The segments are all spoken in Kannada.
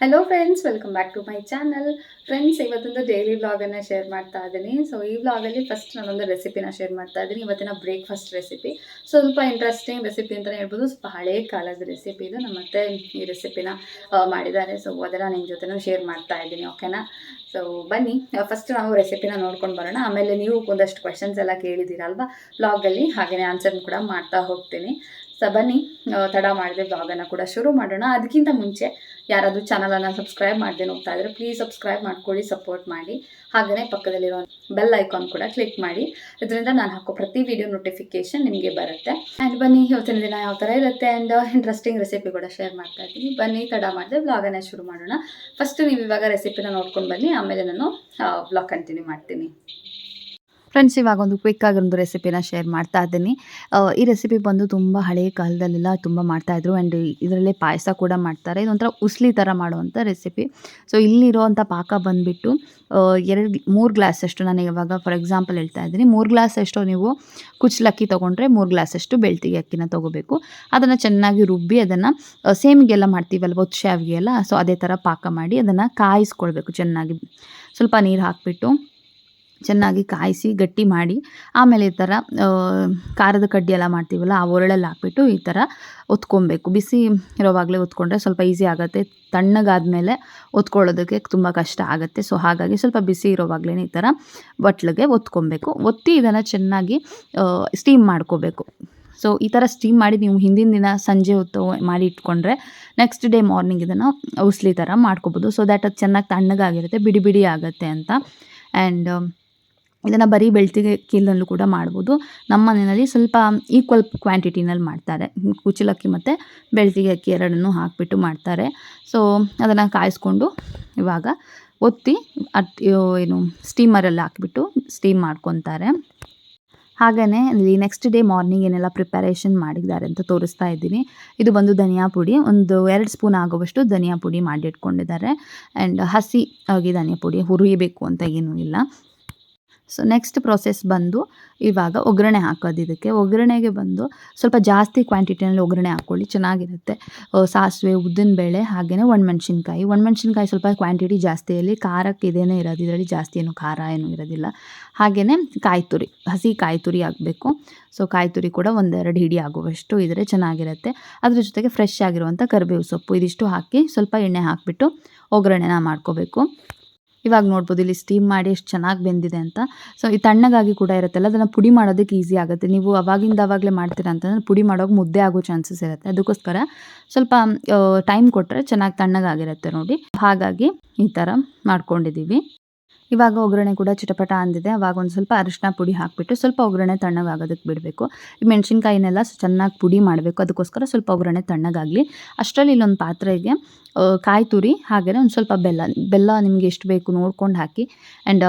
Hello friends welcome back to my channel friends ಇವತ್ತೊಂದು ಡೈಲಿ ವ್ಲಾಗನ್ನು ಶೇರ್ ಮಾಡ್ತಾ ಇದ್ದೀನಿ. ಸೊ ಈ ವ್ಲಾಗಲ್ಲಿ ಫಸ್ಟ್ ನಾನೊಂದು ರೆಸಿಪಿನ ಶೇರ್ ಮಾಡ್ತಾ ಇದ್ದೀನಿ. ಇವತ್ತಿನ ಬ್ರೇಕ್ಫಾಸ್ಟ್ ರೆಸಿಪಿ ಸ್ವಲ್ಪ ಇಂಟ್ರೆಸ್ಟಿಂಗ್ ರೆಸಿಪಿ ಅಂತಲೇ ಹೇಳ್ಬೋದು. ಸ್ವಲ್ಪ ಹಳೇ ಕಾಲದ ರೆಸಿಪಿ ಇದು. ನಮ್ಮ ಮತ್ತೆ ಈ ರೆಸಿಪಿನ ಮಾಡಿದ್ದಾರೆ. ಸೊ ಅದನ್ನು ನಿಮ್ಮ ಜೊತೆನೂ ಶೇರ್ ಮಾಡ್ತಾ ಇದ್ದೀನಿ ಓಕೆನಾ ಸೊ ಬನ್ನಿ. ಫಸ್ಟ್ ನಾವು ರೆಸಿಪಿನ ನೋಡ್ಕೊಂಡು ಬರೋಣ. ಆಮೇಲೆ ನೀವು ಒಂದಷ್ಟು ಕ್ವೆಶನ್ಸ್ ಎಲ್ಲ ಕೇಳಿದ್ದೀರಲ್ವಾ? ವ್ಲಾಗಲ್ಲಿ ಹಾಗೆಯೇ ಆನ್ಸರ್ನ ಕೂಡ ಮಾಡ್ತಾ ಹೋಗ್ತೀನಿ. ಸೊ ಬನ್ನಿ ತಡ ಮಾಡಿದೆ ಬ್ಲಾಗನ್ನು ಕೂಡ ಶುರು ಮಾಡೋಣ. ಅದಕ್ಕಿಂತ ಮುಂಚೆ ಯಾರಾದರೂ ಚಾನಲನ್ನು ಸಬ್ಸ್ಕ್ರೈಬ್ ಮಾಡದೆ ನೋಡ್ತಾ ಇದ್ರೆ ಪ್ಲೀಸ್ ಸಬ್ಸ್ಕ್ರೈಬ್ ಮಾಡ್ಕೊಳ್ಳಿ ಸಪೋರ್ಟ್ ಮಾಡಿ. ಹಾಗೆಯೇ ಪಕ್ಕದಲ್ಲಿರೋ ಬೆಲ್ ಐಕಾನ್ ಕೂಡ ಕ್ಲಿಕ್ ಮಾಡಿ. ಇದರಿಂದ ನಾನು ಹಾಕೋ ಪ್ರತಿ ವಿಡಿಯೋ ನೋಟಿಫಿಕೇಶನ್ ನಿಮಗೆ ಬರುತ್ತೆ. ಆ್ಯಂಡ್ ಬನ್ನಿ, ಇವತ್ತಿನ ದಿನ ಯಾವ ಥರ ಇರುತ್ತೆ ಆ್ಯಂಡ್ ಇಂಟ್ರೆಸ್ಟಿಂಗ್ ರೆಸಿಪಿ ಕೂಡ ಶೇರ್ ಮಾಡ್ತಾ ಇದ್ದೀನಿ. ಬನ್ನಿ, ತಡ ಮಾಡಿದೆ ಬ್ಲಾಗನ್ನೇ ಶುರು ಮಾಡೋಣ. ಫಸ್ಟ್ ನೀವು ಇವಾಗ ರೆಸಿಪಿನ ನೋಡ್ಕೊಂಡು ಬನ್ನಿ, ಆಮೇಲೆ ನಾನು ಬ್ಲಾಗ್ ಕಂಟಿನ್ಯೂ ಮಾಡ್ತೀನಿ. ಫ್ರೆಂಡ್ಸ್ ಇವಾಗ ಒಂದು ಕ್ವಿಕ್ ಒಂದು ರೆಸಿಪಿನ ಶೇರ್ ಮಾಡ್ತಾ ಇದ್ದೀನಿ. ಈ ರೆಸಿಪಿ ಬಂದು ತುಂಬ ಹಳೆಯ ಕಾಲದಲ್ಲೆಲ್ಲ ತುಂಬ ಮಾಡ್ತಾಯಿದ್ರು ಆ್ಯಂಡ್ ಇದರಲ್ಲೇ ಪಾಯಸ ಕೂಡ ಮಾಡ್ತಾರೆ. ಇದೊಂಥರ ಉಸ್ಲಿ ಥರ ಮಾಡುವಂಥ ರೆಸಿಪಿ ಸೊ ಇಲ್ಲಿರೋವಂಥ ಪಾಕ ಬಂದುಬಿಟ್ಟು ಎರಡು, ಮೂರು ಗ್ಲಾಸಷ್ಟು ನಾನು ಇವಾಗ ಫಾರ್ ಎಕ್ಸಾಂಪಲ್ ಹೇಳ್ತಾ ಇದ್ದೀನಿ. ಮೂರು ಗ್ಲಾಸಷ್ಟು ನೀವು ಕುಚ್ಚಲಕ್ಕಿ ತೊಗೊಂಡ್ರೆ ಮೂರು ಗ್ಲಾಸಷ್ಟು ಬೆಳ್ತಿಗೆ ಅಕ್ಕಿನ ತೊಗೋಬೇಕು. ಅದನ್ನು ಚೆನ್ನಾಗಿ ರುಬ್ಬಿ ಅದನ್ನು ಸೇಮಿಗೆಲ್ಲ ಮಾಡ್ತೀವಲ್ವ ಒತ್ತು ಶಾವಿಗೆ ಎಲ್ಲ ಸೊ ಅದೇ ಥರ ಪಾಕ ಮಾಡಿ ಅದನ್ನು ಕಾಯಿಸ್ಕೊಳ್ಬೇಕು ಚೆನ್ನಾಗಿ. ಸ್ವಲ್ಪ ನೀರು ಹಾಕಿಬಿಟ್ಟು. ಚೆನ್ನಾಗಿ ಕಾಯಿಸಿ, ಗಟ್ಟಿ ಮಾಡಿ, ಆಮೇಲೆ ಈ ಥರ ಖಾರದ ಕಡ್ಡಿ ಎಲ್ಲ ಮಾಡ್ತೀವಲ್ಲ, ಆ ಒರಳಲ್ಲಿ ಹಾಕ್ಬಿಟ್ಟು ಈ ಥರ ಒತ್ಕೊಬೇಕು. ಬಿಸಿ ಇರೋವಾಗಲೇ ಒತ್ಕೊಂಡ್ರೆ ಸ್ವಲ್ಪ ಈಸಿ ಆಗುತ್ತೆ. ತಣ್ಣಗಾದ್ಮೇಲೆ ಒತ್ಕೊಳ್ಳೋದಕ್ಕೆ ತುಂಬ ಕಷ್ಟ ಆಗುತ್ತೆ. ಸೊ, ಹಾಗಾಗಿ ಸ್ವಲ್ಪ ಬಿಸಿ ಇರೋವಾಗಲೇ ಈ ಥರ ಬಟ್ಲಿಗೆ ಒತ್ಕೊಬೇಕು. ಒತ್ತಿ ಇದನ್ನು ಚೆನ್ನಾಗಿ ಸ್ಟೀಮ್ ಮಾಡ್ಕೋಬೇಕು. ಸೊ, ಈ ಥರ ಸ್ಟೀಮ್ ಮಾಡಿ ನೀವು ಹಿಂದಿನ ದಿನ ಸಂಜೆ ಹೊತ್ತು ಮಾಡಿ ಇಟ್ಕೊಂಡ್ರೆ ನೆಕ್ಸ್ಟ್ ಡೇ ಮಾರ್ನಿಂಗ್ ಇದನ್ನು ಉಸ್ಲಿ ಥರ ಮಾಡ್ಕೋಬೋದು. ಸೊ ದ್ಯಾಟ್ ಅದು ಚೆನ್ನಾಗಿ ತಣ್ಣಗಾಗಿರುತ್ತೆ, ಬಿಡಿ ಬಿಡಿ ಆಗುತ್ತೆ ಅಂತ. ಆ್ಯಂಡ್ ಇದನ್ನು ಬರೀ ಬೆಳ್ತಿಗೆ ಕೀಲಲ್ಲೂ ಕೂಡ ಮಾಡ್ಬೋದು. ನಮ್ಮ ಮನೆಯಲ್ಲಿ ಸ್ವಲ್ಪ ಈಕ್ವಲ್ ಕ್ವಾಂಟಿಟಿನಲ್ಲಿ ಮಾಡ್ತಾರೆ. ಕುಚ್ಚಲಕ್ಕಿ ಮತ್ತು ಬೆಳ್ತಿಗೆ ಅಕ್ಕಿ ಎರಡನ್ನೂ ಹಾಕಿಬಿಟ್ಟು ಮಾಡ್ತಾರೆ. ಸೊ ಅದನ್ನು ಕಾಯಿಸ್ಕೊಂಡು ಇವಾಗ ಒತ್ತಿ ಅಟ್ ಏನು ಸ್ಟೀಮರಲ್ಲಿ ಹಾಕಿಬಿಟ್ಟು ಸ್ಟೀಮ್ ಮಾಡ್ಕೊತಾರೆ. ಹಾಗೆಯೇ ಇಲ್ಲಿ ನೆಕ್ಸ್ಟ್ ಡೇ ಮಾರ್ನಿಂಗ್ ಏನೆಲ್ಲ ಪ್ರಿಪರೇಷನ್ ಮಾಡಿದ್ದಾರೆ ಅಂತ ತೋರಿಸ್ತಾ ಇದ್ದೀನಿ. ಇದು ಬಂದು ಧನಿಯಾ ಪುಡಿ. ಒಂದು ಎರಡು ಸ್ಪೂನ್ ಆಗುವಷ್ಟು ಧನಿಯಾ ಪುಡಿ ಮಾಡಿಟ್ಕೊಂಡಿದ್ದಾರೆ ಆ್ಯಂಡ್ ಹಸಿ ಆಗಿ ಧನಿಯಾ ಪುಡಿ ಹುರಿಯಬೇಕು ಅಂತ ಏನೂ ಇಲ್ಲ. ಸೊ ನೆಕ್ಸ್ಟ್ ಪ್ರೊಸೆಸ್ ಬಂದು ಇವಾಗ ಒಗ್ಗರಣೆ ಹಾಕೋದು ಇದಕ್ಕೆ. ಒಗ್ಗರಣೆಗೆ ಬಂದು ಸ್ವಲ್ಪ ಜಾಸ್ತಿ ಕ್ವಾಂಟಿಟಿನಲ್ಲಿ ಒಗ್ಗರಣೆ ಹಾಕ್ಕೊಳ್ಳಿ, ಚೆನ್ನಾಗಿರುತ್ತೆ. ಸಾಸಿವೆ, ಉದ್ದಿನ ಬೇಳೆ ಹಾಗೆಯೇ ಒಣಮೆಣ್ಸಿನ್ಕಾಯಿ. ಒಣಮೆಣ್ಸಿನ್ಕಾಯಿ ಸ್ವಲ್ಪ ಕ್ವಾಂಟಿಟಿ ಜಾಸ್ತಿಯಲ್ಲಿ ಖಾರಕ್ಕೆ ಇದೇನೇ ಇರೋದು, ಇದರಲ್ಲಿ ಜಾಸ್ತಿ ಏನು ಖಾರ ಏನು ಇರೋದಿಲ್ಲ. ಹಾಗೆಯೇ ಕಾಯಿ ತುರಿ, ಹಸಿ ಕಾಯಿ ತುರಿ ಆಗಬೇಕು ಸೊ ಕಾಯಿ ತುರಿ ಕೂಡ ಒಂದೆರಡು ಹಿಡಿ ಆಗುವಷ್ಟು ಇದ್ದರೆ ಚೆನ್ನಾಗಿರುತ್ತೆ. ಅದ್ರ ಜೊತೆಗೆ ಫ್ರೆಶ್ ಆಗಿರುವಂಥ ಕರಿಬೇವು ಸೊಪ್ಪು ಇದಿಷ್ಟು ಹಾಕಿ ಸ್ವಲ್ಪ ಎಣ್ಣೆ ಹಾಕಿಬಿಟ್ಟು ಒಗ್ಗರಣೆನ ಮಾಡ್ಕೋಬೇಕು. ಇವಾಗ ನೋಡ್ಬೋದು ಇಲ್ಲಿ ಸ್ಟೀಮ್ ಮಾಡಿ ಎಷ್ಟು ಚೆನ್ನಾಗಿ ಬೆಂದಿದೆ ಅಂತ. ಸೊ ಈ ತಣ್ಣಗಾಗಿ ಕೂಡ ಇರುತ್ತಲ್ಲ, ಅದನ್ನು ಪುಡಿ ಮಾಡೋದಕ್ಕೆ ಈಸಿ ಆಗುತ್ತೆ. ನೀವು ಅವಾಗಿಂದ ಅವಾಗಲೇ ಮಾಡ್ತೀರಾ ಅಂತಂದ್ರೆ ಪುಡಿ ಮಾಡೋಕೆ ಮುದ್ದೆ ಆಗೋ ಚಾನ್ಸಸ್ ಇರುತ್ತೆ. ಅದಕ್ಕೋಸ್ಕರ ಸ್ವಲ್ಪ ಟೈಮ್ ಕೊಟ್ಟರೆ ಚೆನ್ನಾಗಿ ತಣ್ಣಗಾಗಿರುತ್ತೆ ನೋಡಿ. ಹಾಗಾಗಿ ಈ ಥರ ಮಾಡ್ಕೊಂಡಿದ್ದೀವಿ. ಇವಾಗ ಒಗ್ಗರಣೆ ಕೂಡ ಚಿಟಪಟ ಅಂದಿದೆ. ಅವಾಗ ಒಂದು ಸ್ವಲ್ಪ ಅರಿಶಿನ ಪುಡಿ ಹಾಕಿಬಿಟ್ಟು ಸ್ವಲ್ಪ ಒಗ್ಗರಣೆ ತಣ್ಣಗಾಗೋದಕ್ಕೆ ಬಿಡಬೇಕು. ಈ ಮೆಣಸಿನ್ಕಾಯಿನೆಲ್ಲ ಚೆನ್ನಾಗಿ ಪುಡಿ ಮಾಡಬೇಕು. ಅದಕ್ಕೋಸ್ಕರ ಸ್ವಲ್ಪ ಒಗ್ಗರಣೆ ತಣ್ಣಗಾಗಲಿ. ಅಷ್ಟರಲ್ಲಿ ಇಲ್ಲೊಂದು ಪಾತ್ರೆಗೆ ಕಾಯಿ ತುರಿ ಹಾಗೆಯೇ ಒಂದು ಸ್ವಲ್ಪ ಬೆಲ್ಲ ಬೆಲ್ಲ ನಿಮಗೆ ಎಷ್ಟು ಬೇಕು ನೋಡ್ಕೊಂಡು ಹಾಕಿ. ಆ್ಯಂಡ್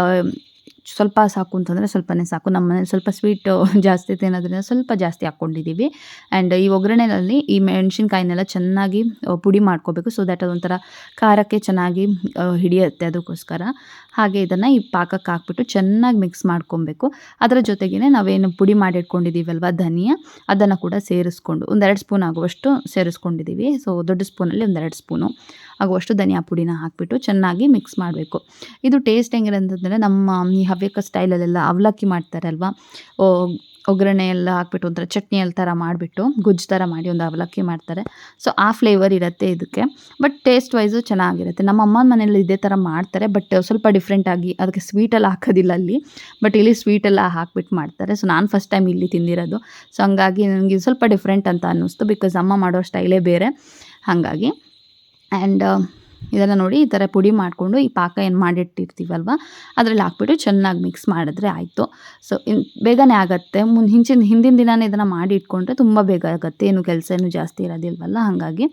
ಸ್ವಲ್ಪ ಸಾಕು ಅಂತಂದರೆ ಸ್ವಲ್ಪನೇ ಸಾಕು. ನಮ್ಮ ಮನೇಲಿ ಸ್ವಲ್ಪ ಸ್ವೀಟ್ ಜಾಸ್ತಿ ತಿನ್ನೋದ್ರಿಂದ ಸ್ವಲ್ಪ ಜಾಸ್ತಿ ಹಾಕ್ಕೊಂಡಿದ್ದೀವಿ ಆ್ಯಂಡ್ ಈ ಒಗ್ಗರಣೆನಲ್ಲಿ ಈ ಮೆಣಸಿನ್ಕಾಯಿನೆಲ್ಲ ಚೆನ್ನಾಗಿ ಪುಡಿ ಮಾಡ್ಕೋಬೇಕು. ಸೊ ದ್ಯಾಟ್ ಅದೊಂಥರ ಖಾರಕ್ಕೆ ಚೆನ್ನಾಗಿ ಹಿಡಿಯುತ್ತೆ ಅದಕ್ಕೋಸ್ಕರ. ಹಾಗೆ ಇದನ್ನು ಈ ಪಾಕಕ್ಕೆ ಹಾಕ್ಬಿಟ್ಟು ಚೆನ್ನಾಗಿ ಮಿಕ್ಸ್ ಮಾಡ್ಕೊಬೇಕು. ಅದರ ಜೊತೆಗೇ ನಾವೇನು ಪುಡಿ ಮಾಡಿಟ್ಕೊಂಡಿದ್ದೀವಲ್ವ ಧನಿಯಾ, ಅದನ್ನು ಕೂಡ ಸೇರಿಸ್ಕೊಂಡು ಒಂದೆರಡು ಸ್ಪೂನ್ ಆಗುವಷ್ಟು ಸೇರಿಸ್ಕೊಂಡಿದ್ದೀವಿ. ಸೊ ದೊಡ್ಡ ಸ್ಪೂನಲ್ಲಿ ಒಂದೆರಡು ಸ್ಪೂನು ಆಗುವಷ್ಟು ಧನಿಯಾ ಪುಡಿನ ಹಾಕಿಬಿಟ್ಟು ಚೆನ್ನಾಗಿ ಮಿಕ್ಸ್ ಮಾಡಬೇಕು. ಇದು ಟೇಸ್ಟ್ ಹೆಂಗಿದೆ ಅಂತಂದರೆ ನಮ್ಮ ಈ ಹವ್ಯಕ ಸ್ಟೈಲಲ್ಲೆಲ್ಲ ಅವಲಕ್ಕಿ ಮಾಡ್ತಾರಲ್ವ? ಒಗ್ಗರಣೆ ಎಲ್ಲ ಹಾಕ್ಬಿಟ್ಟು ಒಂಥರ ಚಟ್ನಿ ಎಲ್ಲ ಥರ ಮಾಡಿಬಿಟ್ಟು ಗುಜ್ಜು ಥರ ಮಾಡಿ ಒಂದು ಅವಲಕ್ಕಿ ಮಾಡ್ತಾರೆ. ಸೊ ಆ ಫ್ಲೇವರ್ ಇರುತ್ತೆ ಇದಕ್ಕೆ. ಬಟ್ ಟೇಸ್ಟ್ ವೈಸು ಚೆನ್ನಾಗಿರುತ್ತೆ. ನಮ್ಮ ಅಮ್ಮನ ಮನೇಲಿ ಇದೇ ಥರ ಮಾಡ್ತಾರೆ ಬಟ್ ಸ್ವಲ್ಪ ಡಿಫ್ರೆಂಟಾಗಿ ಅದಕ್ಕೆ ಸ್ವೀಟೆಲ್ಲ ಹಾಕೋದಿಲ್ಲ ಅಲ್ಲಿ. ಬಟ್ ಇಲ್ಲಿ ಸ್ವೀಟೆಲ್ಲ ಹಾಕ್ಬಿಟ್ಟು ಮಾಡ್ತಾರೆ. ಸೊ ನಾನು ಫಸ್ಟ್ ಟೈಮ್ ಇಲ್ಲಿ ತಿಂದಿರೋದು. ಸೊ ಹಂಗಾಗಿ ನನಗೆ ಸ್ವಲ್ಪ ಡಿಫ್ರೆಂಟ್ ಅಂತ ಅನ್ನಿಸ್ತು ಬಿಕಾಸ್ ಅಮ್ಮ ಮಾಡೋ ಸ್ಟೈಲೇ ಬೇರೆ. ಹಾಗಾಗಿ ಆ್ಯಂಡ್ ಇದೆಲ್ಲ ನೋಡಿ ಈ ಥರ ಪುಡಿ ಮಾಡಿಕೊಂಡು ಈ ಪಾಕ ಏನು ಮಾಡಿಟ್ಟಿರ್ತೀವಲ್ವ? ಅದರಲ್ಲಿ ಹಾಕ್ಬಿಟ್ಟು ಚೆನ್ನಾಗಿ ಮಿಕ್ಸ್ ಮಾಡಿದ್ರೆ ಆಯಿತು. ಸೊ ಇನ್ ಬೇಗನೆ ಆಗುತ್ತೆ. ಮುಂದೆ ಹಿಂಚಿನ, ಹಿಂದಿನ ದಿನನೇ ಇದನ್ನು ಮಾಡಿ ಇಟ್ಕೊಂಡ್ರೆ ತುಂಬ ಬೇಗ ಆಗುತ್ತೆ. ಏನು ಕೆಲಸ ಏನು ಜಾಸ್ತಿ ಇರೋದಿಲ್ವಲ್ಲ? ಹಾಗಾಗಿ.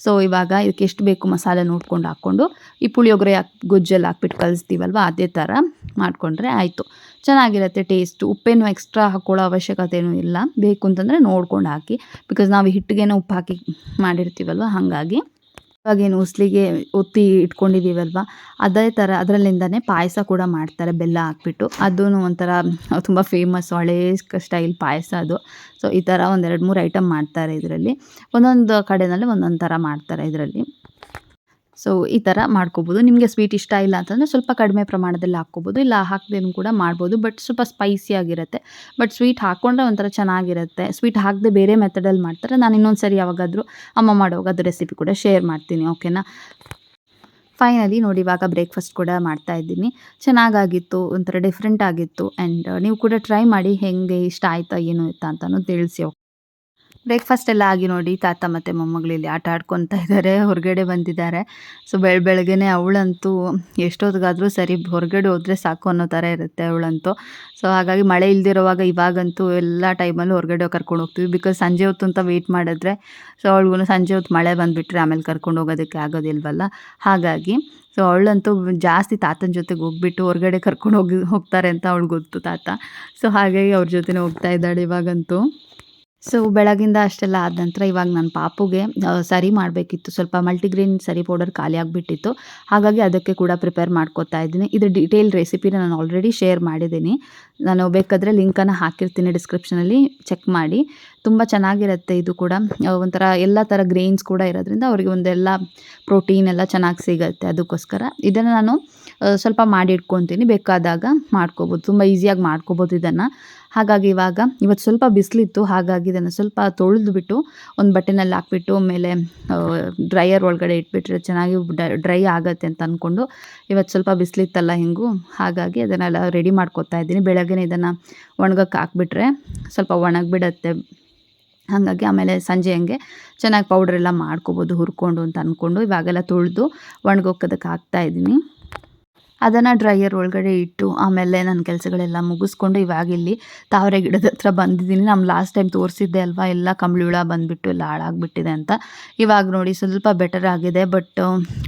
ಸೊ ಇವಾಗ ಇದಕ್ಕೆ ಎಷ್ಟು ಬೇಕು ಮಸಾಲೆ ನೋಡ್ಕೊಂಡು ಹಾಕ್ಕೊಂಡು, ಈ ಪುಳಿಯೋಗರೆ ಹಾಕಿ, ಗೊಜ್ಜಲ್ಲಿ ಹಾಕ್ಬಿಟ್ಟು ಕಲಿಸ್ತೀವಲ್ವ? ಅದೇ ಥರ ಮಾಡಿಕೊಂಡ್ರೆ ಆಯಿತು. ಚೆನ್ನಾಗಿರುತ್ತೆ ಟೇಸ್ಟು ಉಪ್ಪೇನು ಎಕ್ಸ್ಟ್ರಾ ಹಾಕ್ಕೊಳ್ಳೋ ಅವಶ್ಯಕತೆ ಏನೂ ಇಲ್ಲ. ಬೇಕು ಅಂತಂದರೆ ನೋಡ್ಕೊಂಡು ಹಾಕಿ. ಬಿಕಾಸ್ ನಾವು ಹಿಟ್ಟಿಗೆನೇ ಉಪ್ಪು ಹಾಕಿ ಮಾಡಿರ್ತೀವಲ್ವ? ಹಾಗಾಗಿ. ಇವಾಗೇನು ಉಸ್ಲಿಗೆ ಒತ್ತಿ ಇಟ್ಕೊಂಡಿದ್ದೀವಲ್ವ? ಅದೇ ಥರ ಅದರಲ್ಲಿಂದನೇ ಪಾಯಸ ಕೂಡ ಮಾಡ್ತಾರೆ, ಬೆಲ್ಲ ಹಾಕ್ಬಿಟ್ಟು. ಅದೂ ಒಂಥರ ತುಂಬ ಫೇಮಸ್ ಹಳೆ ಸ್ಟೈಲ್ ಪಾಯಸ ಅದು. ಸೊ ಈ ಥರ ಒಂದೆರಡು ಮೂರು ಐಟಮ್ ಮಾಡ್ತಾರೆ ಇದರಲ್ಲಿ. ಒಂದೊಂದು ಕಡೆಯಲ್ಲಿ ಒಂದೊಂದು ಥರ ಮಾಡ್ತಾರೆ ಇದರಲ್ಲಿ. ಸೊ ಈ ಥರ ಮಾಡ್ಕೋಬೋದು. ನಿಮಗೆ ಸ್ವೀಟ್ ಇಷ್ಟ ಇಲ್ಲ ಅಂತಂದರೆ ಸ್ವಲ್ಪ ಕಡಿಮೆ ಪ್ರಮಾಣದಲ್ಲಿ ಹಾಕ್ಕೋಬೋದು. ಇಲ್ಲ ಹಾಕ್ದೇನು ಕೂಡ ಮಾಡ್ಬೋದು ಬಟ್ ಸ್ವಲ್ಪ ಸ್ಪೈಸಿ ಆಗಿರುತ್ತೆ. ಬಟ್ ಸ್ವೀಟ್ ಹಾಕ್ಕೊಂಡ್ರೆ ಒಂಥರ ಚೆನ್ನಾಗಿರುತ್ತೆ. ಸ್ವೀಟ್ ಹಾಕದೆ ಬೇರೆ ಮೆಥಡಲ್ಲಿ ಮಾಡ್ತಾರೆ. ನಾನು ಇನ್ನೊಂದು ಸರಿ ಯಾವಾಗಾದರೂ ಅಮ್ಮ ಮಾಡುವಾಗ ಅದು ರೆಸಿಪಿ ಕೂಡ ಶೇರ್ ಮಾಡ್ತೀನಿ ಓಕೆನಾ ಫೈನಲಿ ನೋಡಿ, ಇವಾಗ ಬ್ರೇಕ್ಫಾಸ್ಟ್ ಕೂಡ ಮಾಡ್ತಾ ಇದ್ದೀನಿ. ಚೆನ್ನಾಗಾಗಿತ್ತು, ಒಂಥರ ಡಿಫ್ರೆಂಟ್ ಆಗಿತ್ತು. ಆ್ಯಂಡ್ ನೀವು ಕೂಡ ಟ್ರೈ ಮಾಡಿ ಹೆಂಗೆ ಇಷ್ಟ ಆಯ್ತಾ, ಏನು ಇತ್ತ ಅಂತಲೂ ತಿಳಿಸಿ ಬ್ರೇಕ್ಫಾಸ್ಟ್ ಎಲ್ಲ ಆಗಿ ನೋಡಿ ತಾತ ಮತ್ತು ಮೊಮ್ಮಗಳು ಇಲ್ಲಿ ಆಟ ಆಡ್ಕೊತಾ ಇದ್ದಾರೆ ಹೊರಗಡೆ ಬಂದಿದ್ದಾರೆ. ಸೊ ಬೆಳ, ಬೆಳಗ್ಗೆನೆ ಅವಳಂತೂ ಎಷ್ಟೊತ್ತಿಗಾದರೂ ಸರಿ ಹೊರಗಡೆ ಹೋದರೆ ಸಾಕು ಅನ್ನೋ ಥರ ಇರುತ್ತೆ ಅವಳಂತೂ. ಸೊ ಹಾಗಾಗಿ ಮಳೆ ಇಲ್ದಿರೋವಾಗ ಇವಾಗಂತೂ ಎಲ್ಲ ಟೈಮಲ್ಲೂ ಹೊರಗಡೆ ಕರ್ಕೊಂಡು ಹೋಗ್ತೀವಿ. ಬಿಕಾಸ್ ಸಂಜೆ ಹೊತ್ತು ಅಂತ ವೆಯ್ಟ್ ಮಾಡಿದ್ರೆ ಸೊ ಅವಳಿಗೂ ಸಂಜೆ ಹೊತ್ತು ಮಳೆ ಬಂದುಬಿಟ್ರೆ ಆಮೇಲೆ ಕರ್ಕೊಂಡು ಹೋಗೋದಕ್ಕೆ ಆಗೋದಿಲ್ವಲ್ಲ? ಹಾಗಾಗಿ ಸೊ ಅವಳಂತೂ ಜಾಸ್ತಿ ತಾತನ ಜೊತೆಗೆ ಹೋಗ್ಬಿಟ್ಟು ಹೊರಗಡೆ ಕರ್ಕೊಂಡು ಹೋಗಿ, ಹೋಗ್ತಾರೆ ಅಂತ ಅವಳು ಗೊತ್ತು ತಾತ. ಸೊ ಹಾಗಾಗಿ ಅವ್ರ ಜೊತೆನೇ ಹೋಗ್ತಾ ಇದ್ದಾಳೆ ಇವಾಗಂತೂ. ಸೊ ಬೆಳಗಿಂದ ಅಷ್ಟೆಲ್ಲ ಆದ ನಂತರ ಇವಾಗ ನನ್ನ ಪಾಪುಗೆ ಸರಿ ಮಾಡಬೇಕಿತ್ತು. ಸ್ವಲ್ಪ ಮಲ್ಟಿಗ್ರೇನ್ ಸರಿ ಪೌಡರ್ ಖಾಲಿ ಆಗಿಬಿಟ್ಟಿತ್ತು. ಹಾಗಾಗಿ ಅದಕ್ಕೆ ಕೂಡ ಪ್ರಿಪೇರ್ ಮಾಡ್ಕೋತಾ ಇದ್ದೀನಿ. ಇದು ಡೀಟೇಲ್ ರೆಸಿಪಿನ ನಾನು ಆಲ್ರೆಡಿ ಶೇರ್ ಮಾಡಿದ್ದೀನಿ. ನಾನು ಬೇಕಾದರೆ ಲಿಂಕನ್ನು ಹಾಕಿರ್ತೀನಿ ಡಿಸ್ಕ್ರಿಪ್ಷನಲ್ಲಿ ಚೆಕ್ ಮಾಡಿ. ತುಂಬ ಚೆನ್ನಾಗಿರುತ್ತೆ ಇದು ಕೂಡ. ಒಂಥರ ಎಲ್ಲ ಥರ ಗ್ರೇನ್ಸ್ ಕೂಡ ಇರೋದ್ರಿಂದ ಅವರಿಗೆ ಒಂದೆಲ್ಲ ಪ್ರೋಟೀನ್ ಎಲ್ಲ ಚೆನ್ನಾಗಿ ಸಿಗುತ್ತೆ ಅದಕ್ಕೋಸ್ಕರ. ಇದನ್ನು ನಾನು ಸ್ವಲ್ಪ ಮಾಡಿ ಇಟ್ಕೊತೀನಿ. ಬೇಕಾದಾಗ ಮಾಡ್ಕೋಬೋದು. ತುಂಬ ಈಸಿಯಾಗಿ ಮಾಡ್ಕೋಬೋದು ಇದನ್ನು. ಹಾಗಾಗಿ ಇವಾಗ ಇವತ್ತು ಸ್ವಲ್ಪ ಬಿಸಿಲಿತ್ತು, ಹಾಗಾಗಿ ಇದನ್ನು ಸ್ವಲ್ಪ ತೊಳೆದ್ಬಿಟ್ಟು ಒಂದು ಬಟ್ಟೆನಲ್ಲಿ ಹಾಕ್ಬಿಟ್ಟು, ಆಮೇಲೆ ಡ್ರೈಯರ್ ಒಳಗಡೆ ಇಟ್ಬಿಟ್ರೆ ಚೆನ್ನಾಗಿ ಡ್ರೈ ಆಗುತ್ತೆ ಅಂತ ಅಂದ್ಕೊಂಡು ಇವತ್ತು ಸ್ವಲ್ಪ ಬಿಸಿಲಿತ್ತಲ್ಲ ಹಿಂಗೂ, ಹಾಗಾಗಿ ಅದನ್ನೆಲ್ಲ ರೆಡಿ ಮಾಡ್ಕೊತಾ ಇದ್ದೀನಿ. ಬೆಳಗ್ಗೆ ಇದನ್ನು ಒಣಗಕ್ಕೆ ಹಾಕ್ಬಿಟ್ರೆ ಸ್ವಲ್ಪ ಒಣಗಿಬಿಡತ್ತೆ. ಹಾಗಾಗಿ ಆಮೇಲೆ ಸಂಜೆ ಹಂಗೆ ಚೆನ್ನಾಗಿ ಪೌಡ್ರೆಲ್ಲ ಮಾಡ್ಕೊಬೋದು, ಹುರ್ಕೊಂಡು ಅಂತ ಅಂದ್ಕೊಂಡು ಇವಾಗೆಲ್ಲ ತೊಳೆದು ಒಣಗೋಕೋದಕ್ಕೆ ಹಾಕ್ತಾ ಇದ್ದೀನಿ. ಅದನ್ನು ಡ್ರೈಯರ್ ಒಳಗಡೆ ಇಟ್ಟು ಆಮೇಲೆ ನನ್ನ ಕೆಲಸಗಳೆಲ್ಲ ಮುಗಿಸ್ಕೊಂಡು ಇವಾಗ ಇಲ್ಲಿ ತಾವರೆ ಗಿಡದ ಹತ್ರ ಬಂದಿದ್ದೀನಿ. ನಮ್ಮ ಲಾಸ್ಟ್ ಟೈಮ್ ತೋರಿಸಿದ್ದೆ ಅಲ್ವಾ? ಎಲ್ಲ ಕಂಬಳಿ ಹುಳ ಬಂದುಬಿಟ್ಟು ಎಲ್ಲ ಹಾಳಾಗ್ಬಿಟ್ಟಿದೆ ಅಂತ. ಇವಾಗ ನೋಡಿ ಸ್ವಲ್ಪ ಬೆಟರ್ ಆಗಿದೆ ಬಟ್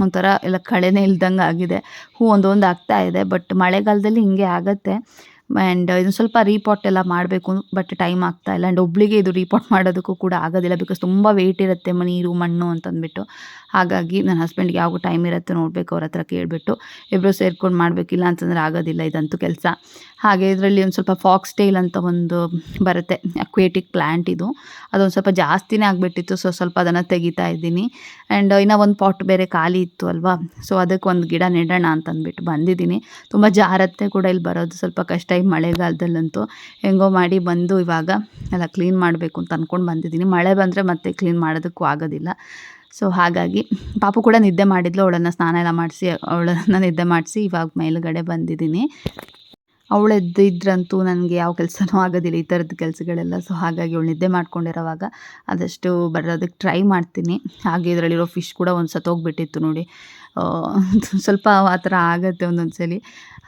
ಒಂಥರ ಎಲ್ಲ ಕಳೆನೇ ಇಲ್ದಂಗೆ ಆಗಿದೆ. ಹೂ ಒಂದೊಂದು ಆಗ್ತಾ ಇದೆ ಬಟ್ ಮಳೆಗಾಲದಲ್ಲಿ ಹಿಂಗೆ ಆಗುತ್ತೆ. ಆ್ಯಂಡ್ ಇದು ಸ್ವಲ್ಪ ರೀಪಾಟ್ ಎಲ್ಲ ಮಾಡಬೇಕು ಬಟ್ ಟೈಮ್ ಆಗ್ತಾ ಇಲ್ಲ. ಆ್ಯಂಡ್ ಒಬ್ಳಿಗೆ ಇದು ರೀಪಾಟ್ ಮಾಡೋದಕ್ಕೂ ಕೂಡ ಆಗೋದಿಲ್ಲ ಬಿಕಾಸ್ ತುಂಬ ವೆಯ್ಟ್ ಇರುತ್ತೆ ನೀರು ಮಣ್ಣು ಅಂತಂದ್ಬಿಟ್ಟು. ಹಾಗಾಗಿ ನನ್ನ ಹಸ್ಬೆಂಡ್ಗೆ ಯಾವಾಗ ಟೈಮ್ ಇರುತ್ತೆ ನೋಡಬೇಕು, ಅವ್ರ ಹತ್ರ ಕೇಳಿಬಿಟ್ಟು ಇಬ್ಬರು ಸೇರ್ಕೊಂಡು ಮಾಡಬೇಕಿಲ್ಲ ಅಂತಂದರೆ ಆಗೋದಿಲ್ಲ ಇದಂತೂ ಕೆಲಸ. ಹಾಗೆ ಇದರಲ್ಲಿ ಒಂದು ಸ್ವಲ್ಪ ಫಾಕ್ಸ್ ಟೇಲ್ ಅಂತ ಒಂದು ಬರುತ್ತೆ ಅಕ್ವೇಟಿಕ್ ಪ್ಲ್ಯಾಂಟ್ ಇದು. ಅದೊಂದು ಸ್ವಲ್ಪ ಜಾಸ್ತಿನೇ ಆಗಿಬಿಟ್ಟಿತ್ತು ಸೊ ಸ್ವಲ್ಪ ಅದನ್ನು ತೆಗಿತಾ ಇದ್ದೀನಿ. ಆ್ಯಂಡ್ ಇನ್ನೂ ಒಂದು ಪಾಟ್ ಬೇರೆ ಖಾಲಿ ಇತ್ತು ಅಲ್ವಾ ಸೊ ಅದಕ್ಕೆ ಒಂದು ಗಿಡ ನೆಡೋಣ ಅಂತಂದ್ಬಿಟ್ಟು ಬಂದಿದ್ದೀನಿ. ತುಂಬ ಜಾರತ್ತೆ ಕೂಡ ಇಲ್ಲಿ ಬರೋದು, ಸ್ವಲ್ಪ ಕಷ್ಟ ಈ ಮಳೆಗಾಲದಲ್ಲಂತೂ. ಹೆಂಗೋ ಮಾಡಿ ಬಂದು ಇವಾಗ ಎಲ್ಲ ಕ್ಲೀನ್ ಮಾಡಬೇಕು ಅಂತ ಅಂದ್ಕೊಂಡು ಬಂದಿದ್ದೀನಿ. ಮಳೆ ಬಂದರೆ ಮತ್ತೆ ಕ್ಲೀನ್ ಮಾಡೋದಕ್ಕೂ ಆಗೋದಿಲ್ಲ. ಸೊ ಹಾಗಾಗಿ ಪಾಪು ಕೂಡ ನಿದ್ದೆ ಮಾಡಿದ್ಲು. ಅವಳನ್ನು ಸ್ನಾನ ಎಲ್ಲ ಮಾಡಿಸಿ, ಅವಳನ್ನು ನಿದ್ದೆ ಮಾಡಿಸಿ ಇವಾಗ ಮೇಲುಗಡೆ ಬಂದಿದ್ದೀನಿ. ಅವಳು ಎದ್ದಿದ್ರಂತೂ ನನಗೆ ಯಾವ ಕೆಲಸನೂ ಆಗೋದಿಲ್ಲ. ಈ ಥರದ ಕೆಲಸಗಳೆಲ್ಲ. ಸೊ ಹಾಗಾಗಿ ಅವಳು ನಿದ್ದೆ ಮಾಡ್ಕೊಂಡಿರೋವಾಗ ಆದಷ್ಟು ಬರೋದಕ್ಕೆ ಟ್ರೈ ಮಾಡ್ತೀನಿ. ಹಾಗೆ ಇದರಲ್ಲಿರೋ ಫಿಶ್ ಕೂಡ ಒಂದು ಸತ್ತೋಗ್ಬಿಟ್ಟಿತ್ತು ನೋಡಿ. ಸ್ವಲ್ಪ ಆ ಥರ ಆಗುತ್ತೆ ಒಂದೊಂದು ಸಲ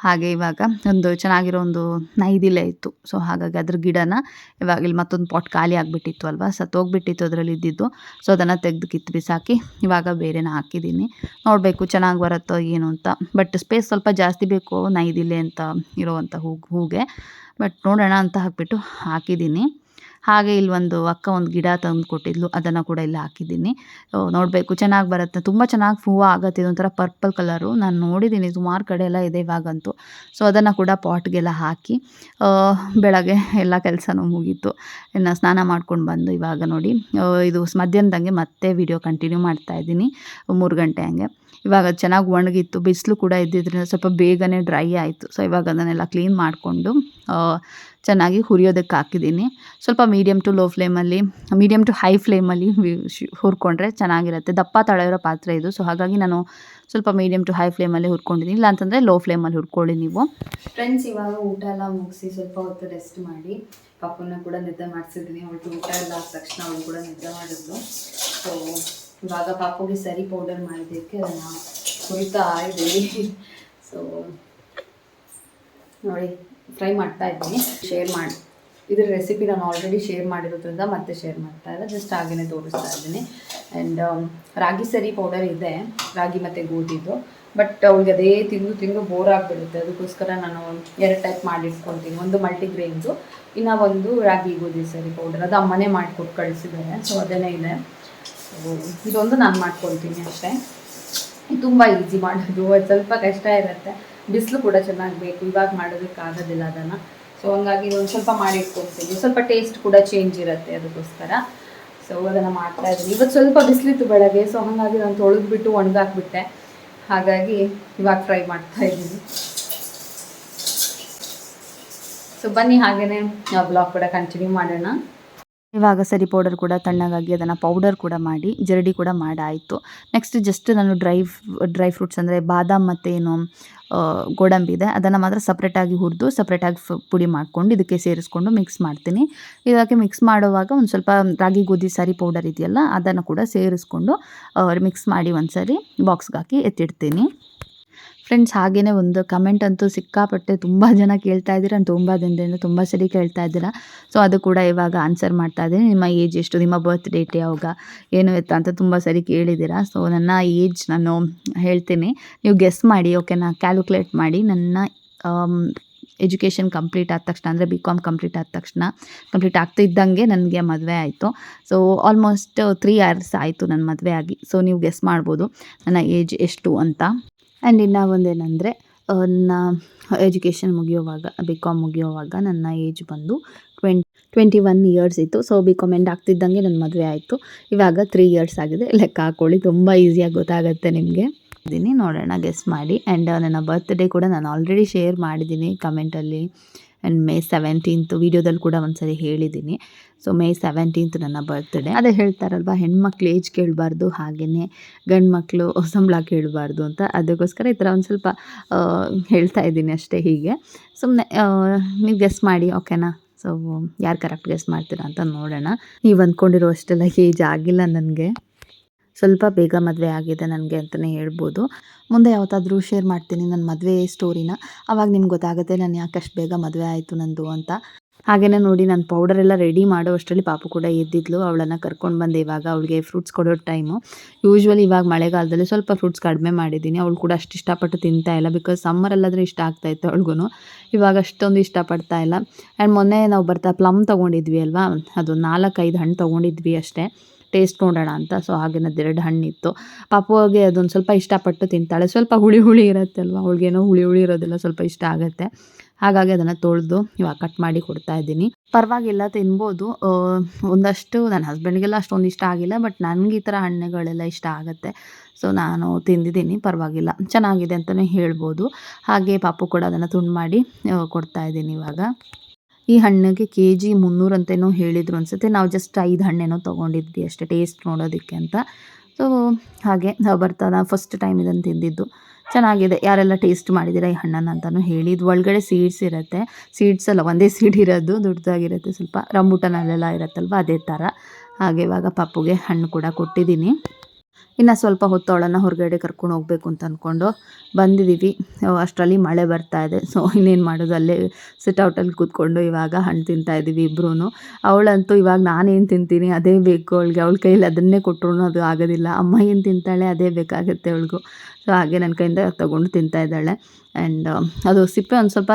ಹಾಗೆ ಇವಾಗ ಒಂದು ಚೆನ್ನಾಗಿರೋ ಒಂದು ನೈದಿಲೆ ಇತ್ತು. ಸೊ ಹಾಗಾಗಿ ಅದ್ರ ಗಿಡನ ಇವಾಗ ಇಲ್ಲಿ ಮತ್ತೊಂದು ಪಾಟ್ ಖಾಲಿ ಆಗಿಬಿಟ್ಟಿತ್ತು ಅಲ್ವಾ? ಸತ್ತೋಗ್ಬಿಟ್ಟಿತ್ತು ಅದರಲ್ಲಿ ಇದ್ದಿದ್ದು. ಸೊ ಅದನ್ನು ತೆಗೆದು ಕಿತ್ತು ಬಿಸಾಕಿ ಇವಾಗ ಬೇರೆನ ಹಾಕಿದ್ದೀನಿ. ನೋಡಬೇಕು ಚೆನ್ನಾಗಿ ಬರುತ್ತೋ ಏನು ಅಂತ. ಬಟ್ ಸ್ಪೇಸ್ ಸ್ವಲ್ಪ ಜಾಸ್ತಿ ಬೇಕು ನೈದಿಲೆ ಅಂತ ಇರೋವಂಥ ಹೂ ಹೂಗೆ. ಬಟ್ ನೋಡೋಣ ಅಂತ ಹಾಕ್ಬಿಟ್ಟು ಹಾಕಿದ್ದೀನಿ. ಹಾಗೆ ಇಲ್ಲಿ ಒಂದು ಅಕ್ಕ ಒಂದು ಗಿಡ ತಂದು ಕೊಟ್ಟಿದ್ಲು, ಅದನ್ನು ಕೂಡ ಇಲ್ಲಿ ಹಾಕಿದ್ದೀನಿ. ನೋಡಬೇಕು, ಚೆನ್ನಾಗಿ ಬರುತ್ತೆ. ತುಂಬ ಚೆನ್ನಾಗಿ ಹೂವು ಆಗುತ್ತೆ, ಇದೊಂಥರ ಪರ್ಪಲ್ ಕಲರು. ನಾನು ನೋಡಿದ್ದೀನಿ ಸುಮಾರು ಕಡೆ ಎಲ್ಲ ಇದೆ ಇವಾಗಂತೂ. ಸೊ ಅದನ್ನು ಕೂಡ ಪಾಟ್ಗೆಲ್ಲ ಹಾಕಿ ಬೆಳಗ್ಗೆ ಎಲ್ಲ ಕೆಲಸನೂ ಮುಗೀತು. ಇನ್ನು ಸ್ನಾನ ಮಾಡ್ಕೊಂಡು ಬಂದು ಇವಾಗ ನೋಡಿ. ಇದು ಮಧ್ಯಾಹ್ನದಂಗೆ ಮತ್ತೆ ವಿಡಿಯೋ ಕಂಟಿನ್ಯೂ ಮಾಡ್ತಾ ಇದ್ದೀನಿ. ಮೂರು ಗಂಟೆ ಹಂಗೆ. ಇವಾಗ ಅದು ಚೆನ್ನಾಗಿ ಒಣಗಿತ್ತು, ಬಿಸಿಲು ಕೂಡ ಇದ್ದಿದ್ದರಿಂದ ಸ್ವಲ್ಪ ಬೇಗನೆ ಡ್ರೈ ಆಯಿತು. ಸೊ ಇವಾಗ ಅದನ್ನೆಲ್ಲ ಕ್ಲೀನ್ ಮಾಡಿಕೊಂಡು ಚೆನ್ನಾಗಿ ಹುರಿಯೋದಕ್ಕೆ ಹಾಕಿದ್ದೀನಿ. ಸ್ವಲ್ಪ ಮೀಡಿಯಮ್ ಟು ಲೋ ಫ್ಲೇಮಲ್ಲಿ ಮೀಡಿಯಮ್ ಟು ಹೈ ಫ್ಲೇಮಲ್ಲಿ ಹುರ್ಕೊಂಡ್ರೆ ಚೆನ್ನಾಗಿರುತ್ತೆ. ದಪ್ಪ ತಳ ಪಾತ್ರೆ ಇದು. ಸೊ ಹಾಗಾಗಿ ನಾನು ಸ್ವಲ್ಪ ಮೀಡಿಯಮ್ ಟು ಹೈ ಫ್ಲೇಮಲ್ಲಿ ಹುರ್ಕೊಂಡಿದ್ದೀನಿ. ಇಲ್ಲ ಅಂತಂದರೆ ಲೋ ಫ್ಲೇಮಲ್ಲಿ ಹುರ್ಕೊಳ್ಳಿ ನೀವು. ಫ್ರೆಂಡ್ಸ್ ಇವಾಗ ಊಟ ಎಲ್ಲ ಮುಗಿಸಿ ಸ್ವಲ್ಪ ಹೊತ್ತು ರೆಸ್ಟ್ ಮಾಡಿ ಪಪ್ಪನ ಕೂಡ ನಿದ್ದೆ ಮಾಡಿಸಿದ್ದೀನಿ. ಅವಳು ಊಟ ಎಲ್ಲ ಆದ ತಕ್ಷಣ ಅವಳು ಕೂಡ ನಿದ್ದೆ ಮಾಡಿದ್ಲು. ಸೊ ಇವಾಗ ಪಾಪುಗೆ ಸರಿ ಪೌಡರ್ ಮಾಡಿದ್ದಕ್ಕೆ ಅದನ್ನು ಹುರಿತಾ ಇದ್ದೀವಿ. ಸೊ ನೋಡಿ ಫ್ರೈ ಮಾಡ್ತಾ ಇದ್ದೀನಿ. ಶೇರ್ ಮಾಡಿ, ಇದ್ರ ರೆಸಿಪಿ ನಾನು ಆಲ್ರೆಡಿ ಶೇರ್ ಮಾಡಿರೋದ್ರಿಂದ ಮತ್ತೆ ಶೇರ್ ಮಾಡ್ತಾ ಇಲ್ಲ ಜಸ್ಟ್ ಹಾಗೇ ತೋರಿಸ್ತಾ ಇದ್ದೀನಿ. ಆ್ಯಂಡ್ ರಾಗಿ ಸರಿ ಪೌಡರ್ ಇದೆ, ರಾಗಿ ಮತ್ತು ಗೋಧಿದು. ಬಟ್ ಅವ್ಳಿಗೆ ಅದೇ ತಿಂದು ತಿಂದು ಬೋರ್ ಆಗಿಬಿಡುತ್ತೆ. ಅದಕ್ಕೋಸ್ಕರ ನಾನು ಎರಡು ಟೈಪ್ ಮಾಡಿಟ್ಕೊತೀನಿ ಒಂದು ಮಲ್ಟಿಗ್ರೇನ್ಸು ಇನ್ನು ಒಂದು ರಾಗಿ ಗೋಧಿ ಸರಿ ಪೌಡರ್ ಅದು ಅಮ್ಮನೇ ಮಾಡಿಕೊಟ್ಟು ಕಳಿಸಿದ್ದಾರೆ. ಸೊ ಅದನ್ನೇ ಇದೆ. ಇದೊಂದು ನಾನು ಮಾಡ್ಕೊಳ್ತೀನಿ ಅಷ್ಟೇ. ತುಂಬ ಈಸಿ ಮಾಡೋದು, ಅದು ಸ್ವಲ್ಪ ಕಷ್ಟ ಇರುತ್ತೆ. ಬಿಸಿಲು ಕೂಡ ಚೆನ್ನಾಗಿ ಬೇಕು ಇವಾಗ ಮಾಡೋದಕ್ಕೆ ಆಗೋದಿಲ್ಲ ಅದನ್ನು. ಸೊ ಹಂಗಾಗಿ ಒಂದು ಸ್ವಲ್ಪ ಮಾಡಿ ಇಟ್ಕೊಳ್ತೀನಿ ಸ್ವಲ್ಪ ಟೇಸ್ಟ್ ಕೂಡ ಚೇಂಜ್ ಇರುತ್ತೆ ಅದಕ್ಕೋಸ್ಕರ. ಸೊ ಅದನ್ನು ಮಾಡ್ತಾ ಇದ್ದೀನಿ. ಇವತ್ತು ಸ್ವಲ್ಪ ಬಿಸಿಲಿತ್ತು ಬೆಳಗ್ಗೆ ಸೊ ಹಾಗಾಗಿ ನಾನು ತೊಳೆದ್ಬಿಟ್ಟು ಒಣಗಾಕ್ಬಿಟ್ಟೆ. ಹಾಗಾಗಿ ಇವಾಗ ಫ್ರೈ ಮಾಡ್ತಾ ಇದ್ದೀನಿ. ಸೊ ಬನ್ನಿ ಹಾಗೇನೆ ಬ್ಲಾಗ್ ಕೂಡ ಕಂಟಿನ್ಯೂ ಮಾಡೋಣ. ಇವಾಗ ಸರಿ ಪೌಡರ್ ಕೂಡ ತಣ್ಣಗಾಗಿ ಅದನ್ನು ಪೌಡರ್ ಕೂಡ ಮಾಡಿ, ಜರಡಿ ಕೂಡ ಮಾಡಾಯಿತು. ನೆಕ್ಸ್ಟ್ ಜಸ್ಟ್ ನಾನು ಡ್ರೈ ಡ್ರೈ ಫ್ರೂಟ್ಸ್ ಅಂದರೆ ಬಾದಾಮ್ ಮತ್ತು ಏನು ಗೋಡಂಬಿ ಇದೆ, ಅದನ್ನು ಮಾತ್ರ ಸಪ್ರೇಟಾಗಿ ಹುರಿದು ಸಪ್ರೇಟಾಗಿ ಪುಡಿ ಮಾಡ್ಕೊಂಡು ಇದಕ್ಕೆ ಸೇರಿಸ್ಕೊಂಡು ಮಿಕ್ಸ್ ಮಾಡ್ತೀನಿ. ಇದಕ್ಕೆ ಮಿಕ್ಸ್ ಮಾಡುವಾಗ ಒಂದು ಸ್ವಲ್ಪ ರಾಗಿ, ಗೋಧಿ, ಸಾರಿ ಪೌಡರ್ ಇದೆಯಲ್ಲ, ಅದನ್ನು ಕೂಡ ಸೇರಿಸ್ಕೊಂಡು ಮಿಕ್ಸ್ ಮಾಡಿ ಒಂದು ಸರಿ ಬಾಕ್ಸ್ಗೆ ಹಾಕಿ ಎತ್ತಿಡ್ತೀನಿ. ಫ್ರೆಂಡ್ಸ್ ಹಾಗೆಯೇ ಒಂದು ಕಮೆಂಟ್ ಅಂತೂ ಸಿಕ್ಕಾಪಟ್ಟೆ ತುಂಬ ಜನ ಕೇಳ್ತಾ ಇದ್ದೀರ. ತುಂಬ ದಿನದಿಂದ ತುಂಬ ಸರಿ ಕೇಳ್ತಾ ಇದ್ದೀರ. ಸೊ ಅದು ಕೂಡ ಇವಾಗ ಆನ್ಸರ್ ಮಾಡ್ತಾ ಇದ್ದೀನಿ. ನಿಮ್ಮ ಏಜ್ ಎಷ್ಟು, ನಿಮ್ಮ ಬರ್ತ್ ಡೇಟ್ ಯಾವಾಗ, ಏನು ಎತ್ತ ಅಂತ ತುಂಬ ಸರಿ ಕೇಳಿದ್ದೀರ. ಸೊ ನನ್ನ ಏಜ್ ನಾನು ಹೇಳ್ತೀನಿ. ನೀವು ಗೆಸ್ ಮಾಡಿ ಓಕೆನಾ ಕ್ಯಾಲ್ಕುಲೇಟ್ ಮಾಡಿ, ನನ್ನ ಎಜುಕೇಷನ್ ಕಂಪ್ಲೀಟ್ ಆದ ತಕ್ಷಣ, ಅಂದರೆ ಬಿ ಕಾಮ್ ಕಂಪ್ಲೀಟ್ ಆದ ತಕ್ಷಣ ಕಂಪ್ಲೀಟ್ ಆಗ್ತಿದ್ದಂಗೆ ನನಗೆ ಮದುವೆ ಆಯಿತು. ಸೊ ಆಲ್ಮೋಸ್ಟ್ ತ್ರೀ ಇಯರ್ಸ್ ಆಯಿತು ನನ್ನ ಮದುವೆ ಆಗಿ. ಸೊ ನೀವು ಗೆಸ್ ಮಾಡ್ಬೋದು. ನನ್ನ ಏಜ್ ಎಷ್ಟು ಅಂತ. ಆ್ಯಂಡ್ ಇನ್ನು ಒಂದೇನೆಂದರೆ ನನ್ನ ಎಜುಕೇಷನ್ ಮುಗಿಯೋವಾಗ ಬಿ ಕಾಮ್ ಮುಗಿಯೋವಾಗ ನನ್ನ ಏಜ್ ಬಂದು ಟ್ವೆಂಟ್ ಟ್ವೆಂಟಿ ಒನ್ ಇಯರ್ಸ್ ಇತ್ತು. ಸೊ ಬಿ ಕಾಮ್ ಎಂಡ್ ಆಗ್ತಿದ್ದಂಗೆ ನನ್ನ ಮದುವೆ ಆಯಿತು. ಇವಾಗ ತ್ರೀ ಇಯರ್ಸ್ ಆಗಿದೆ. ಲೆಕ್ಕ ಹಾಕೊಳ್ಳಿ, ತುಂಬ ಈಸಿಯಾಗಿ ಗೊತ್ತಾಗುತ್ತೆ ನಿಮಗೆ. ಇದ್ದೀನಿ ನೋಡೋಣ ಗೆಸ್ ಮಾಡಿ. ಆ್ಯಂಡ್ ನನ್ನ ಬರ್ತ್ಡೇ ಕೂಡ ನಾನು ಆಲ್ರೆಡಿ ಶೇರ್ ಮಾಡಿದ್ದೀನಿ ಕಮೆಂಟಲ್ಲಿ ಆ್ಯಂಡ್ ಮೇ ಸೆವೆಂಟೀನ್ತ್ ವೀಡಿಯೋದಲ್ಲಿ ಕೂಡ ಒಂದ್ಸರಿ ಹೇಳಿದ್ದೀನಿ. ಸೊ ಮೇ ಸೆವೆಂಟೀನ್ತ್ ನನ್ನ ಬರ್ತ್ಡೇ ಅದೇ ಹೇಳ್ತಾರಲ್ವ, ಹೆಣ್ಮಕ್ಳು ಏಜ್ ಕೇಳಬಾರ್ದು ಹಾಗೆಯೇ ಗಂಡು ಮಕ್ಕಳು ಸಂಬಳ ಕೇಳಬಾರ್ದು ಅಂತ. ಅದಕ್ಕೋಸ್ಕರ ಈ ಥರ ಒಂದು ಸ್ವಲ್ಪ ಹೇಳ್ತಾ ಇದ್ದೀನಿ ಅಷ್ಟೇ ಹೀಗೆ. ಸುಮ್ಮನೆ ನೀವು ಗೆಸ್ ಮಾಡಿ ಓಕೆನಾ ಸೊ ಯಾರು ಕರೆಕ್ಟ್ ಗೆಸ್ ಮಾಡ್ತೀರಾ ಅಂತ ನೋಡೋಣ. ನೀವು ಅಂದ್ಕೊಂಡಿರೋ ಅಷ್ಟೆಲ್ಲ ಏಜ್ ಆಗಿಲ್ಲ ನನಗೆ. ಸ್ವಲ್ಪ ಬೇಗ ಮದುವೆ ಆಗಿದೆ ನನಗೆ ಅಂತಲೇ ಹೇಳ್ಬೋದು. ಮುಂದೆ ಯಾವತ್ತಾದರೂ ಶೇರ್ ಮಾಡ್ತೀನಿ ನನ್ನ ಮದುವೆ ಸ್ಟೋರಿನ ಆವಾಗ ನಿಮ್ಗೆ ಗೊತ್ತಾಗುತ್ತೆ ನಾನು ಯಾಕೆ ಅಷ್ಟು ಬೇಗ ಮದುವೆ ಆಯಿತು ನಂದು ಅಂತ. ಹಾಗೆಯೇ ನೋಡಿ ನಾನು ಪೌಡರ್ ಎಲ್ಲ ರೆಡಿ ಮಾಡೋ ಅಷ್ಟರಲ್ಲಿ ಪಾಪು ಕೂಡ ಎದ್ದಿದ್ಲು. ಅವಳನ್ನು ಕರ್ಕೊಂಡು ಬಂದೆ ಇವಾಗ. ಅವಳಿಗೆ ಫ್ರೂಟ್ಸ್ ಕೊಡೋ ಟೈಮು ಯೂಶ್ವಲಿ ಇವಾಗ ಮಳೆಗಾಲದಲ್ಲಿ ಸ್ವಲ್ಪ ಫ್ರೂಟ್ಸ್ ಕಡಿಮೆ ಮಾಡಿದ್ದೀನಿ. ಅವಳು ಕೂಡ ಅಷ್ಟು ಇಷ್ಟಪಟ್ಟು ತಿಂತಾ ಇಲ್ಲ ಬಿಕಾಸ್ ಸಮ್ಮರಲ್ಲಾದರೆ ಇಷ್ಟ ಆಗ್ತಾಯಿತ್ತು ಅವಳಿಗೂ ಇವಾಗ ಅಷ್ಟೊಂದು ಇಷ್ಟಪಡ್ತಾ ಇಲ್ಲ. ಆ್ಯಂಡ್ ಮೊನ್ನೆ ನಾವು ಬರ್ತಾ ಪ್ಲಮ್ ತೊಗೊಂಡಿದ್ವಿ ಅಲ್ವಾ? ಅದು ನಾಲ್ಕೈದು ಹಣ್ಣು ತೊಗೊಂಡಿದ್ವಿ ಅಷ್ಟೇ. ಟೇಸ್ಟ್ ನೋಡೋಣ ಅಂತ. ಸೊ ಹಾಗೆ ಎರಡು ಹಣ್ಣಿತ್ತು. ಪಾಪುಗೆ ಅದೊಂದು ಸ್ವಲ್ಪ ಇಷ್ಟಪಟ್ಟು ತಿಂತಾಳೆ. ಸ್ವಲ್ಪ ಹುಳಿ ಹುಳಿ ಇರುತ್ತೆ ಅಲ್ವಾ ಅವಳಿಗೇನೋ ಹುಳಿ ಹುಳಿ ಇರೋದಿಲ್ಲ ಸ್ವಲ್ಪ ಇಷ್ಟ ಆಗುತ್ತೆ. ಹಾಗಾಗಿ ಅದನ್ನು ತೊಳೆದು ಇವಾಗ ಕಟ್ ಮಾಡಿ ಕೊಡ್ತಾ ಇದ್ದೀನಿ. ಪರವಾಗಿಲ್ಲ, ತಿನ್ಬೋದು. ಒಂದಷ್ಟು ನನ್ನ ಹಸ್ಬೆಂಡ್ಗೆಲ್ಲ ಅಷ್ಟೊಂದು ಇಷ್ಟ ಆಗಿಲ್ಲ, ಬಟ್ ನನಗೆ ಈ ಥರ ಹಣ್ಣುಗಳೆಲ್ಲ ಇಷ್ಟ ಆಗುತ್ತೆ. ಸೊ, ನಾನು ತಿಂದಿದ್ದೀನಿ, ಪರವಾಗಿಲ್ಲ. ಚೆನ್ನಾಗಿದೆ ಅಂತಲೇ ಹೇಳ್ಬೋದು. ಹಾಗೆ ಪಾಪು ಕೂಡ ಅದನ್ನು ತುಂಡು ಮಾಡಿ ಕೊಡ್ತಾ ಇದ್ದೀನಿ ಇವಾಗ. ಈ ಹಣ್ಣಿಗೆ ಕೆ ಜಿ ಮುನ್ನೂರಂತೇನೋ ಹೇಳಿದ್ರು ಅನ್ಸುತ್ತೆ. ನಾವು ಜಸ್ಟ್ ಐದು ಹಣ್ಣೇನೋ ತೊಗೊಂಡಿದ್ವಿ ಅಷ್ಟೇ ಟೇಸ್ಟ್ ನೋಡೋದಕ್ಕೆ ಅಂತ. ಸೊ ಹಾಗೆ ನಾವು ಬರ್ತಾ ಫಸ್ಟ್ ಟೈಮ್ ಇದನ್ನು ತಿಂದಿದ್ದು. ಚೆನ್ನಾಗಿದೆ. ಯಾರೆಲ್ಲ ಟೇಸ್ಟ್ ಮಾಡಿದ್ದೀರಾ ಈ ಹಣ್ಣನ್ನು ಅಂತಲೂ ಹೇಳಿ ಇದು ಒಳಗಡೆ ಸೀಡ್ಸ್ ಇರುತ್ತೆ. ಸೀಡ್ಸ್ ಅಲ್ಲ, ಒಂದೇ ಸೀಡ್ ಇರೋದು, ದೊಡ್ಡದಾಗಿರುತ್ತೆ ಸ್ವಲ್ಪ. ರಂಬುಟನಲ್ಲೆಲ್ಲ ಇರುತ್ತಲ್ವ, ಅದೇ ಥರ ಹಾಗೆ ಇವಾಗ ಪಪ್ಪುಗೆ ಹಣ್ಣು ಕೂಡ ಕೊಟ್ಟಿದ್ದೀನಿ. ಇನ್ನು ಸ್ವಲ್ಪ ಹೊತ್ತು ಅವಳನ್ನು ಹೊರಗಡೆ ಕರ್ಕೊಂಡು ಹೋಗಬೇಕು ಅಂತ ಅಂದ್ಕೊಂಡು ಬಂದಿದ್ದೀವಿ ಅಷ್ಟರಲ್ಲಿ ಮಳೆ ಬರ್ತಾ ಇದೆ. ಸೊ, ಇನ್ನೇನು ಮಾಡೋದು? ಅಲ್ಲೇ ಸಿಟ್ಔಟಲ್ಲಿ ಕೂತ್ಕೊಂಡು ಇವಾಗ ಹಣ್ಣು ತಿಂತಾ ಇದ್ದೀವಿ ಇಬ್ಬರೂ ಅವಳಂತೂ ಇವಾಗ ನಾನೇನು ತಿಂತೀನಿ? ಅದೇ ಬೇಕು ಅವಳಿಗೆ. ಅವಳ ಕೈಯಲ್ಲಿ ಅದನ್ನೇ ಕೊಟ್ಟರು ಅದು ಆಗೋದಿಲ್ಲ. ಅಮ್ಮ ಏನು ತಿಂತಾಳೆ? ಅದೇ ಬೇಕಾಗುತ್ತೆ ಅವಳಿಗೂ. ಸೊ ಹಾಗೆ ನನ್ನ ಕೈಯಿಂದ ತೊಗೊಂಡು ತಿಂತಾ ಇದ್ದಾಳೆ. ಆ್ಯಂಡ್ ಅದು ಸಿಪ್ಪೆ ಒಂದು ಸ್ವಲ್ಪ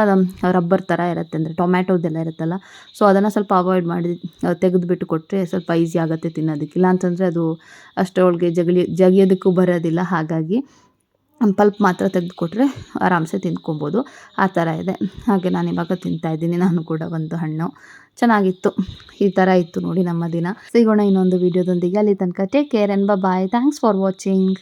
ರಬ್ಬರ್ ಥರ ಇರುತ್ತೆ ಅಂದರೆ ಟೊಮ್ಯಾಟೋದೆಲ್ಲ ಇರುತ್ತಲ್ಲ. ಸೊ ಅದನ್ನು ಸ್ವಲ್ಪ ಅವಾಯ್ಡ್ ಮಾಡಿ ತೆಗೆದುಬಿಟ್ಟು ಕೊಟ್ಟರೆ ಸ್ವಲ್ಪ ಈಸಿ ಆಗುತ್ತೆ ತಿನ್ನೋದಕ್ಕೆ. ಇಲ್ಲ ಅಂತಂದರೆ ಅದು ಅಷ್ಟು ಅವಳಿಗೆ ಜಗಲಿ, ಜಗಿಯೋದಕ್ಕೂ ಬರೋದಿಲ್ಲ. ಹಾಗಾಗಿ ಪಲ್ಪ್ ಮಾತ್ರ ತೆಗೆದು ಕೊಟ್ಟರೆ ಆರಾಮ್ಸೆ ತಿಂದ್ಕೊಬೋದು. ಆ ಥರ ಇದೆ. ಹಾಗೆ ನಾನು ಇವಾಗ ತಿಂತಾ ಇದ್ದೀನಿ. ನಾನು ಕೂಡ ಒಂದು ಹಣ್ಣು. ಚೆನ್ನಾಗಿತ್ತು. ಈ ಥರ ಇತ್ತು ನೋಡಿ ನಮ್ಮ ದಿನ. ಸಿಗೋಣ ಇನ್ನೊಂದು ವೀಡಿಯೋದೊಂದಿಗೆ ಅಲ್ಲಿ ತನಕ take care and bye thanks for watching